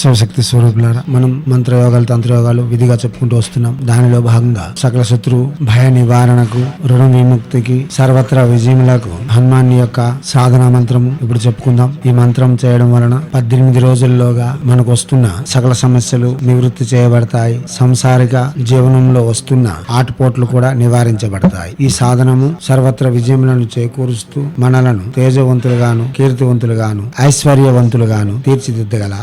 శివశక్తి స్వరూపులారా మనం మంత్రయోగాలు తంత్రయోగాలు విధిగా చెప్పుకుంటూ వస్తున్నాం. దానిలో భాగంగా సకల శత్రు భయ నివారణకు రుణ విముక్తికి సర్వత్రా విజయములకు హనుమాన్ యొక్క సాధన మంత్రము ఇప్పుడు చెప్పుకుందాం. ఈ మంత్రం చేయడం వలన పద్దెనిమిది రోజుల్లోగా మనకు వస్తున్న సకల సమస్యలు నివృత్తి చేయబడతాయి. సంసారిక జీవనంలో వస్తున్న ఆటుపోట్లు కూడా నివారించబడతాయి. ఈ సాధనము సర్వత్ర విజయములను చేకూరుస్తూ మనలను తేజవంతులుగాను కీర్తివంతులుగాను ఐశ్వర్యవంతులుగాను తీర్చిదిద్దగల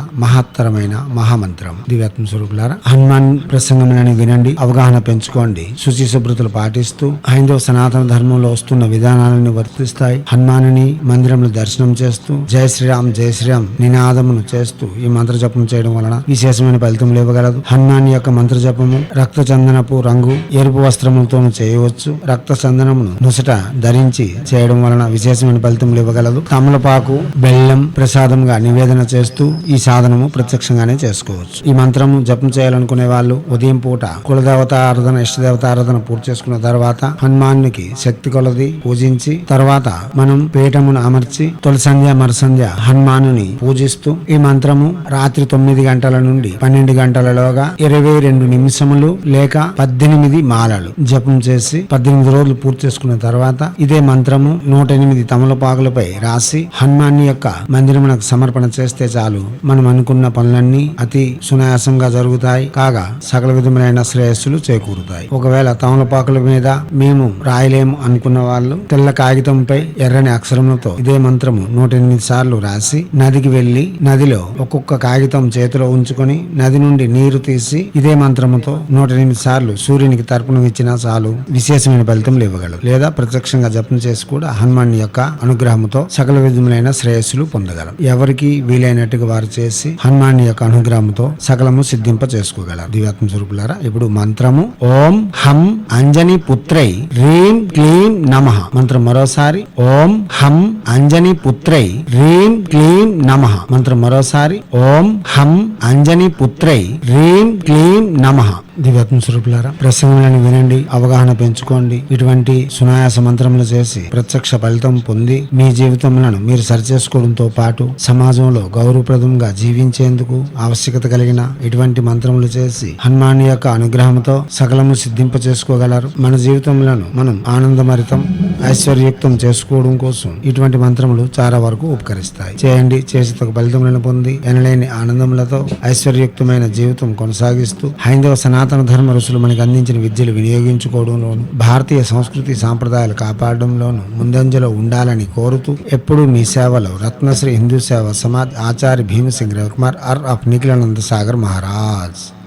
మహత్తరమైన మహామంత్రం. దివ్యాత్మ స్వరూపులారా హనుమాన్ ప్రసంగం వినండి అవగాహన పెంచుకోండి శుచి శుభ్రతలు పాటిస్తూ హైందవ సనాతన ధర్మంలో వస్తున్న విధానాలను వర్తిస్తాయి. హనుమానుని మందిరంలో దర్శనం చేస్తూ జయ శ్రీరామ్ జయ శ్రీరామ్ నినాదమును చేస్తూ ఈ మంత్ర జపం చేయడం వలన విశేషమైన ఫలితం ఇవ్వగలదు. హనుమాన్ యొక్క మంత్ర జపము రక్త చందనపు రంగు ఎరుపు వస్త్రములతోనూ చేయవచ్చు. రక్త చందనమును నుసట ధరించి చేయడం వలన విశేషమైన ఫలితం ఇవ్వగలదు. తమలపాకు బెల్లం ప్రసాదంగా నివేదన చేస్తూ ఈ సాధనము ప్రత్యక్షంగానే చేసుకోవచ్చు. ఈ మంత్రము జపం చేయాలనుకునే వాళ్ళు ఉదయం పూట కులదేవత ఆరాధన ఇష్టదేవత ఆరాధన పూర్తి చేసుకున్న తర్వాత హనుమాన్నికి శక్తి కొలది పూజించి తర్వాత మనం పీఠమును అమర్చి తొలి సంధ్య మరుసంధ్య హనుమానుని పూజిస్తూ ఈ మంత్రము రాత్రి తొమ్మిది గంటల నుండి పన్నెండు గంటలలోగా ఇరవై రెండు నిమిషములు లేక పద్దెనిమిది మాలలు జపం చేసి పద్దెనిమిది రోజులు పూర్తి చేసుకున్న తర్వాత ఇదే మంత్రము నూట ఎనిమిది తమలపాకులపై రాసి హనుమాన్ యొక్క మందిరమునకు సమర్పణ చేస్తే చాలు. మనం అనుకున్న పనులన్నీ అతి సునాయాసంగా జరుగుతాయి. కాగా సకల విధములైన శ్రేయస్సులు చేకూరుతాయి. ఒకవేళ తమలపాకుల మీద మేము రాయలేము అనుకున్న వాళ్ళు తెల్ల కాగితంపై ఎర్రని అక్షరములతో ఇదే మంత్రము నూట ఎనిమిది సార్లు రాసి నదికి వెళ్ళి నదిలో ఒక్కొక్క కాగితం చేతిలో ఉంచుకొని నది నుండి నీరు తీసి ఇదే మంత్రముతో నూట ఎనిమిది సార్లు సూర్యునికి తర్పణం ఇచ్చినా చాలు. విశేషమైన ఫలితములు ఇవ్వగలరు. లేదా ప్రత్యక్షంగా జపం చేసి కూడా హనుమాన్ యొక్క అనుగ్రహంతో సకల విధములైన శ్రేయస్సులు పొందగలం. ఎవరికి వీలైనట్టుగా వారు చేసి హనుమాన్ యొక్క అనుగ్రహంతో సకలము సిద్ధింప చేసుకోగలరు దివ్యాత్మ స్వరూపులారా ఇప్పుడు మంత్రము. ఓం హం అంజని పుత్రై. రీం క్లీం నమ. మంత్రం మరోసారి. ఓం హం అంజని పుత్రై. రీం క్లీం నమ. మంత్రం మరోసారి. ఓం హం అంజని పుత్రై. రీం క్లీం నమ. దివ్యాత్మ స్వరూపులారా ప్రసంగాలను వినండి అవగాహన పెంచుకోండి. ఇటువంటి సునాయాస మంత్రములు చేసి ప్రత్యక్ష ఫలితం పొంది మీ జీవితములను మీరు సరిచేసుకోవడంతో పాటు సమాజంలో గౌరవప్రదంగా జీవించేందుకు ఆవశ్యకత కలిగిన ఇటువంటి మంత్రములు చేసి హనుమాన్ యొక్క అనుగ్రహంతో సకలము సిద్ధింప చేసుకోగలరు మన జీవితములను మనం ఆనందమరితం ఐశ్వర్యుక్తం చేసుకోవడం కోసం ఇటువంటి మంత్రములు చాలా వరకు ఉపకరిస్తాయి. చేయండి చేసి తగు ఫలితములను పొంది ఎనలేని ఆనందములతో ఐశ్వర్యుక్తమైన జీవితం కొనసాగిస్తూ హైందవ సనాతన ధర్మ ఋషులు మనకు అందించిన విద్యలు వినియోగించుకోవడంలోను భారతీయ సంస్కృతి సాంప్రదాయాలు కాపాడడంలోను ముందంజలో ఉండాలని కోరుతూ ఎప్పుడూ మీ సేవలో రత్నశ్రీ హిందూ సేవ సమాజ్ ఆచార్య భీమసింగ్ రవికుమార్ అర్ ఆఫ్ నిఖిలానంద సాగర్ మహారాజ్.